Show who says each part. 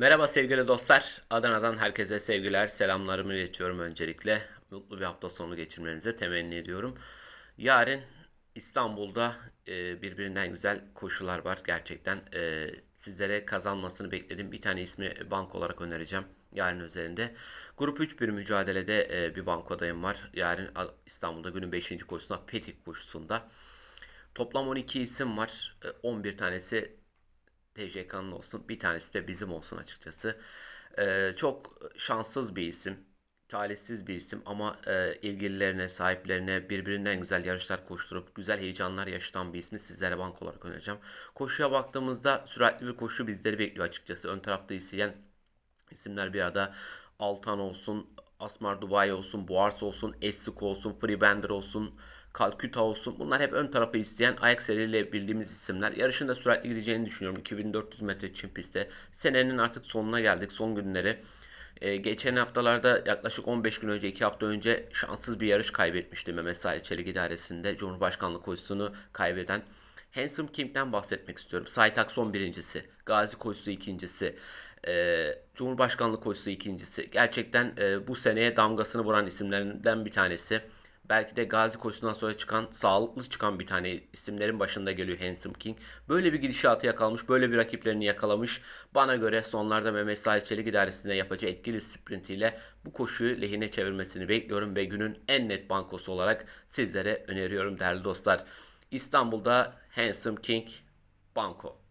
Speaker 1: Merhaba sevgili dostlar. Adana'dan herkese sevgiler, selamlarımı iletiyorum öncelikle. Mutlu bir hafta sonu geçirmenizi temenni ediyorum. Yarın İstanbul'da e, birbirinden güzel koşular var. Gerçekten e, sizlere kazanmasını bekledim. Bir tane ismi bank olarak önereceğim yarın üzerinde. Grup 3 bir mücadelede e, bir bank adayım var. Yarın İstanbul'da günün 5. koşusunda Petik koşusunda. Toplam 12 isim var. E, 11 tanesi TJK'nın olsun. Bir tanesi de bizim olsun açıkçası. Ee, çok şanssız bir isim. Talihsiz bir isim ama e, ilgililerine, sahiplerine birbirinden güzel yarışlar koşturup güzel heyecanlar yaşatan bir ismi sizlere bank olarak önereceğim. Koşuya baktığımızda süratli bir koşu bizleri bekliyor açıkçası. Ön tarafta izleyen isimler bir arada Altan olsun, Asmar Dubai olsun, Boğars olsun, Essuk olsun, Freebender olsun, Calcutta olsun. Bunlar hep ön tarafı isteyen ayak seriyle bildiğimiz isimler. Yarışın da süratli gideceğini düşünüyorum. 2400 metre çim pistte. Senenin artık sonuna geldik. Son günleri. Ee, geçen haftalarda yaklaşık 15 gün önce, 2 hafta önce şanssız bir yarış kaybetmişti Mehmet Said Çelik idaresinde. Cumhurbaşkanlığı koşusunu kaybeden. Handsome King'den bahsetmek istiyorum. Saytak son birincisi. Gazi koşusu ikincisi. Ee, Cumhurbaşkanlığı koşusu ikincisi. Gerçekten e, bu seneye damgasını vuran isimlerinden bir tanesi. Belki de Gazi koşusundan sonra çıkan, sağlıklı çıkan bir tane isimlerin başında geliyor Handsome King. Böyle bir gidişatı yakalamış, böyle bir rakiplerini yakalamış. Bana göre sonlarda Mehmet Salih Çelik idaresinde yapacağı etkili sprintiyle bu koşuyu lehine çevirmesini bekliyorum ve günün en net bankosu olarak sizlere öneriyorum değerli dostlar. İstanbul'da Handsome King Banko.